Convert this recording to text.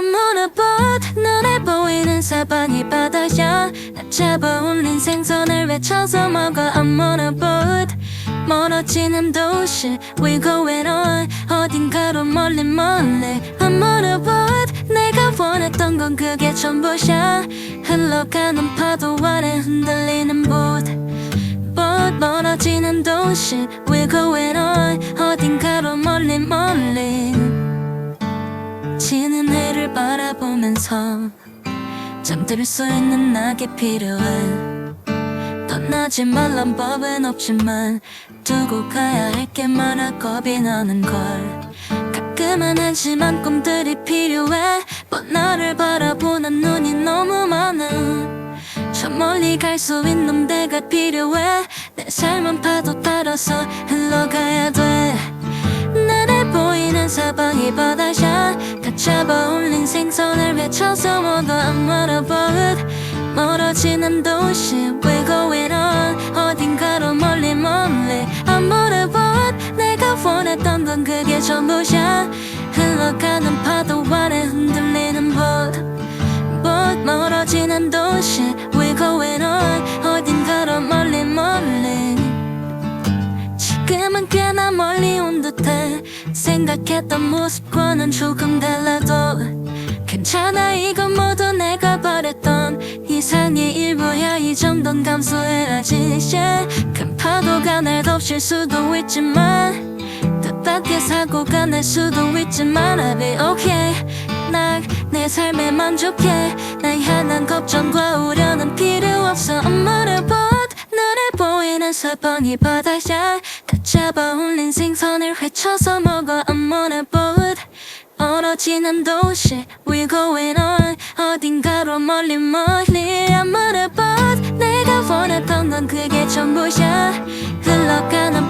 Boat 눈에 보이는 사방이 바다야. 나 잡아올린 생선을 외쳐서 먹어 a boat. 멀어지는 도시 We going on. 어딘가로 멀리 멀리 a boat. 내가 원했던 건 그게 전부야 흘러가는 파도 아래 흔들리는 boat 멀어지는 도시 We going on. 어딘 바라보면서 잠들 수 있는 낙이 필요해. 떠나지 말란 법은 없지만 두고 가야 할 게 많아 겁이 나는 걸. 가끔은 한심한 꿈들이 필요해. 뻔 나를 바라보는 눈이 너무 많아. 저 멀리 갈 수 있는 데가 필요해. 내 삶은 파도 따라서 흘러가야 돼. 눈에 보이는 사방이 바다야 다 잡아올린 생선을 외쳐서 먹어. I'm boat 멀어지는 도시 We're going on. 어딘가로 멀리 멀리. I'm boat 내가 원했던 건 그게 전부야. 흘러가는 파도 아래 흔들리는 boat 멀어지는 도시 We're going on. 어딘가로 멀리 멀리. 지금은 꽤나 멀리 온 듯해. 생각했던 모습과는 조금 달라도 이건 모두 내가 바랬던 이상의 일부야. 이 정도는 감수해야지. Yeah. 큰 파도가 날 덮칠 수도 있지만 뜻밖의 사고가 날 수도 있지만 I'll be okay. 난내 삶에 만족해. 날 향한 걱정과 우려는 필요 없어. a boat 눈에 보이는 사방이 바다야 다 잡아올린 생선을 회쳐서 먹어. I'm on a boat 얼어지는 도시 We going on. 어딘가로 멀리 멀리 I'm on 내가 원했던 건 그게 전부야. 흘러가는